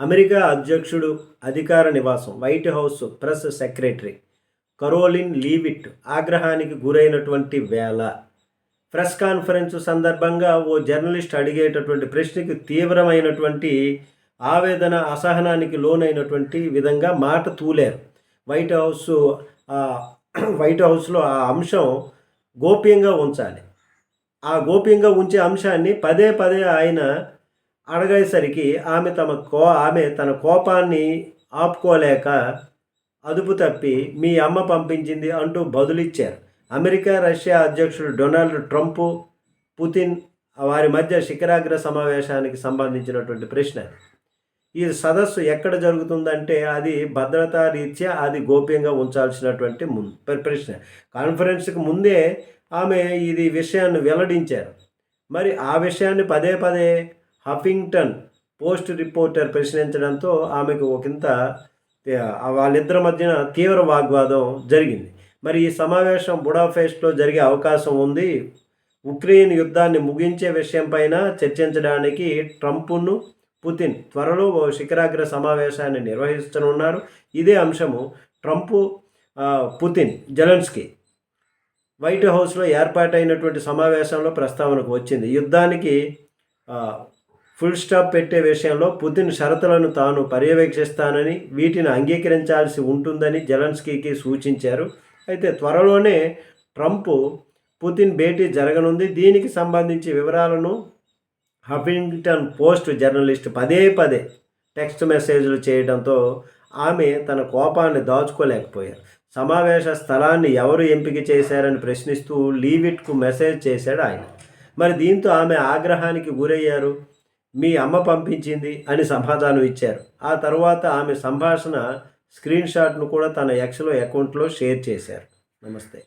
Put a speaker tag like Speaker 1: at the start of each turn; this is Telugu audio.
Speaker 1: అమెరికా అధ్యక్షుడు అధికార నివాసం White House press secretary Karoline Leavitt ఆగ్రహానికి గురైనటువంటి వేళ. ప్రెస్ కాన్ఫరెన్స్ సందర్భంగా ఓ జర్నలిస్ట్ అడిగేటటువంటి ప్రశ్నకి తీవ్రమైనటువంటి ఆవేదన అసహనానికి లోనైనటువంటి విధంగా మాట తూలారు. వైట్ హౌస్ వైట్ హౌస్లో ఆ అంశం గోప్యంగా ఉంచాలి. ఆ గోప్యంగా ఉంచే అంశాన్ని పదే పదే ఆయన అడగేసరికి ఆమె తమ కో ఆమె తన కోపాన్ని ఆపుకోలేక అదుపు తప్పి మీ అమ్మ పంపించింది అంటూ బదులిచ్చారు. అమెరికా రష్యా అధ్యక్షుడు డొనాల్డ్ ట్రంప్ పుతిన్ వారి మధ్య శిఖరాగ్ర సమావేశానికి సంబంధించినటువంటి ప్రశ్న ఈ సదస్సు ఎక్కడ జరుగుతుందంటే అది భద్రతా రీత్యా అది గోప్యంగా ఉంచాల్సినటువంటి ము ప్రశ్న. కాన్ఫరెన్స్కి ముందే ఆమె ఇది విషయాన్ని వెల్లడించారు. మరి ఆ విషయాన్ని పదే పదే హఫింగ్టన్ పోస్ట్ రిపోర్టర్ ప్రశ్నించడంతో ఆమెకు ఒకంత వాళ్ళిద్దరి మధ్యన తీవ్ర వాగ్వాదం జరిగింది. మరి ఈ సమావేశం బుడాఫెస్ట్లో జరిగే అవకాశం ఉంది. ఉక్రెయిన్ యుద్ధాన్ని ముగించే విషయంపైన చర్చించడానికి ట్రంప్ను పుతిన్ త్వరలో ఓ శిఖరాగ్ర సమావేశాన్ని నిర్వహించనున్నారు. ఇదే అంశము ట్రంప్ పుతిన్ జెలెన్స్కీ వైట్ హౌస్లో ఏర్పాటైనటువంటి సమావేశంలో ప్రస్తావనకు వచ్చింది. యుద్ధానికి ఫుల్ స్టాప్ పెట్టే విషయంలో పుతిన్ షరతులను తాను పర్యవేక్షిస్తానని వీటిని అంగీకరించాల్సి ఉంటుందని జెలెన్స్కీకి సూచించారు. అయితే త్వరలోనే ట్రంప్ పుతిన్ భేటీ జరగనుంది. దీనికి సంబంధించి వివరాలను హఫింగ్టన్ పోస్ట్ జర్నలిస్ట్ పదే పదే టెక్స్ట్ మెసేజ్లు చేయడంతో ఆమె తన కోపాన్ని దాచుకోలేకపోయారు. సమావేశ స్థలాన్ని ఎవరు ఎంపిక చేశారని ప్రశ్నిస్తూ లీవిట్కు మెసేజ్ చేశాడు ఆయన. మరి దీంతో ఆమె ఆగ్రహానికి గురయ్యారు? మీ అమ్మ పంపించింది అని సమాధానం ఇచ్చారు. ఆ తర్వాత ఆమె సంభాషణ స్క్రీన్ షాట్ను కూడా తన ఎక్స్లో అకౌంట్లో షేర్ చేశారు. నమస్తే.